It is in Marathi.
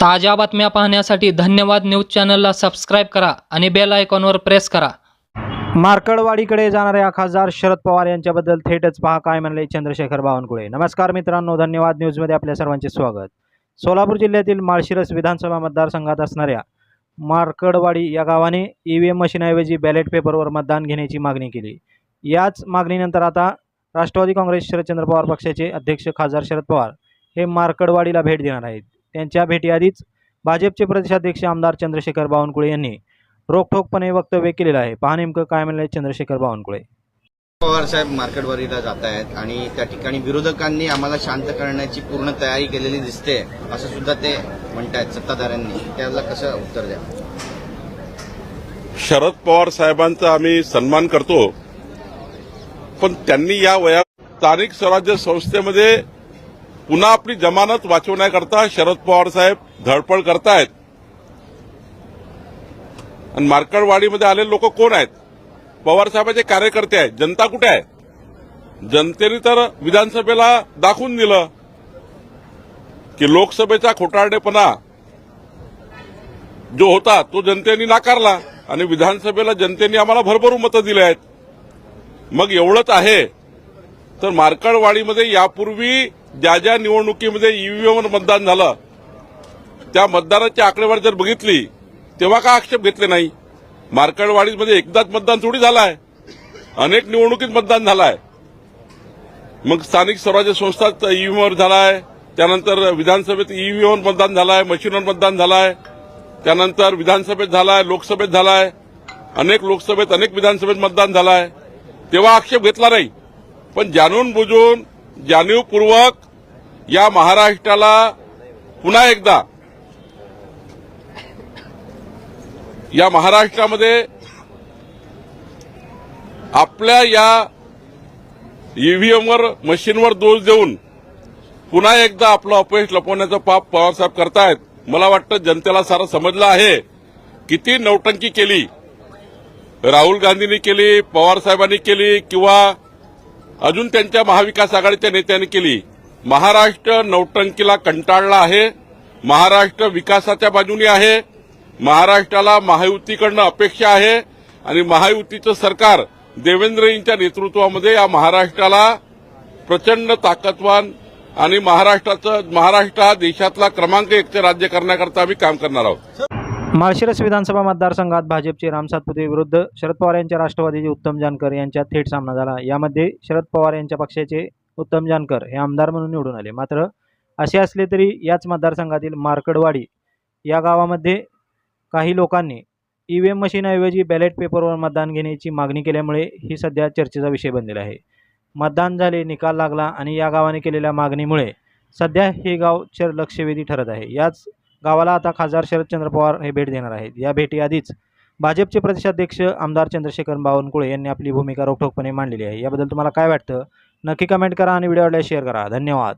ताज्या बातम्या पाहण्यासाठी धन्यवाद न्यूज चॅनलला सबस्क्राईब करा आणि बेल आयकॉनवर प्रेस करा. मार्कडवाडीकडे जाणाऱ्या खासदार शरद पवार यांच्याबद्दल थेटच पहा काय म्हणले चंद्रशेखर बावनकुळे. नमस्कार मित्रांनो धन्यवाद न्यूजमध्ये आपल्या सर्वांचे स्वागत. सोलापूर जिल्ह्यातील माळशिरस विधानसभा मतदारसंघात असणाऱ्या मार्कडवाडी या गावाने ई व्ही एम मशीनऐवजी बॅलेट पेपरवर मतदान घेण्याची मागणी केली. याच मागणीनंतर आता राष्ट्रवादी काँग्रेस शरदचंद्र पवार पक्षाचे अध्यक्ष खासदार शरद पवार हे मार्कडवाडीला भेट देणार आहेत. त्यांच्या भेटीआधीच भाजपचे प्रदेशाध्यक्ष आमदार चंद्रशेखर बावनकुळे यांनी रोखठोकपणे वक्तव्य केलेलं आहे. पहा नेमकं काय म्हणलंय चंद्रशेखर बावनकुळे. पवार साहेब मार्केटवारीला जात आहेत आणि त्या ठिकाणी विरोधकांनी आम्हाला शांत करण्याची पूर्ण तयारी केलेली दिसते असं सुद्धा ते म्हणतायत सत्ताधाऱ्यांनी. त्याला कसं उत्तर द्या? शरद पवार साहेबांचा आम्ही सन्मान करतो. पण त्यांनी या वयात स्थानिक स्वराज्य संस्थेमध्ये पुन्हा आपली जमानत वाचवण्याकरता शरद पवार साहेब धडपड करतायत. आणि मार्कडवाडीमध्ये आलेले लोक कोण आहेत? पवार साहेबांचे कार्यकर्ते आहेत. जनता कुठे आहे? जनतेने तर विधानसभेला दाखवून दिलं की लोकसभेचा खोटारडेपणा जो होता तो जनतेने नाकारला आणि विधानसभेला जनतेने आम्हाला भरभरून मतं दिली आहेत. मग एवढंच आहे. तर मार्कडवाडीमध्ये यापूर्वी ज्या ज्या निवडणुकीमध्ये ईव्हीएमवर मतदान झालं त्या मतदानाची आकडेवारी जर बघितली तेव्हा का आक्षेप घेतले नाही? मार्कडवाडीमध्ये एकदाच मतदान थोडी झालं आहे अनेक निवडणुकीत मतदान झालं आहे मग स्थानिक स्वराज्य संस्थात ईव्हीएमवर झाला आहे त्यानंतर विधानसभेत ईव्हीएमवर मतदान झालं आहे मशीनवर मतदान झालं आहे त्यानंतर विधानसभेत झाला आहे लोकसभेत झाला आहे अनेक लोकसभेत अनेक विधानसभेत मतदान झालं आहे तेव्हा आक्षेप घेतला नाही. पण जाणून बुजून जाणीवपूर्वक या महाराष्ट्राला पुन्हा एकदा या महाराष्ट्रामध्ये आपल्या या ईव्हीएमवर मशीनवर दोष देऊन पुन्हा एकदा आपलं अपयश लपवण्याचं पाप पवारसाहेब करतायत. मला वाटतं जनतेला सारं समजलं आहे. किती नौटंकी केली. राहुल गांधींनी केली पवार साहेबांनी केली किंवा अजून त्यांच्या महाविकास आघाडीच्या नेत्यांनी केली. महाराष्ट्र नौटंकीला कंटाळला आहे. महाराष्ट्र विकासाच्या बाजूने आहे. महाराष्ट्राला महायुतीकडनं अपेक्षा आहे. आणि महायुतीचं सरकार देवेंद्रजींच्या नेतृत्वामध्ये या महाराष्ट्राला प्रचंड ताकदवान आणि महाराष्ट्राचं महाराष्ट्र हा देशातला क्रमांक एकचं राज्य करण्याकरता आम्ही काम करणार आहोत. माळशिरस विधानसभा मतदारसंघात भाजपचे राम सातपुते विरुद्ध शरद पवार यांच्या राष्ट्रवादीचे उत्तम जानकर यांच्यात थेट सामना झाला. यामध्ये शरद पवार यांच्या पक्षाचे उत्तम जानकर हे आमदार म्हणून निवडून आले. मात्र असे असले तरी याच मतदारसंघातील मार्कडवाडी या गावामध्ये काही लोकांनी ई व्ही एम मशीनऐवजी बॅलेट पेपरवर मतदान घेण्याची मागणी केल्यामुळे ही सध्या चर्चेचा विषय बनलेला आहे. मतदान झाले निकाल लागला आणि या गावाने केलेल्या मागणीमुळे सध्या हे गाव चर लक्षवेधी ठरत आहे. याच गावाला आता खासदार शरदचंद्र पवार हे भेट देणार आहेत. या भेटीआधीच भाजपचे प्रदेशाध्यक्ष आमदार चंद्रशेखर बावनकुळे यांनी आपली भूमिका रोखठोकपणे मांडलेली आहे. याबद्दल तुम्हाला काय वाटतं? नक्की कमेंट करा आणि व्हिडिओला शेअर करा. धन्यवाद.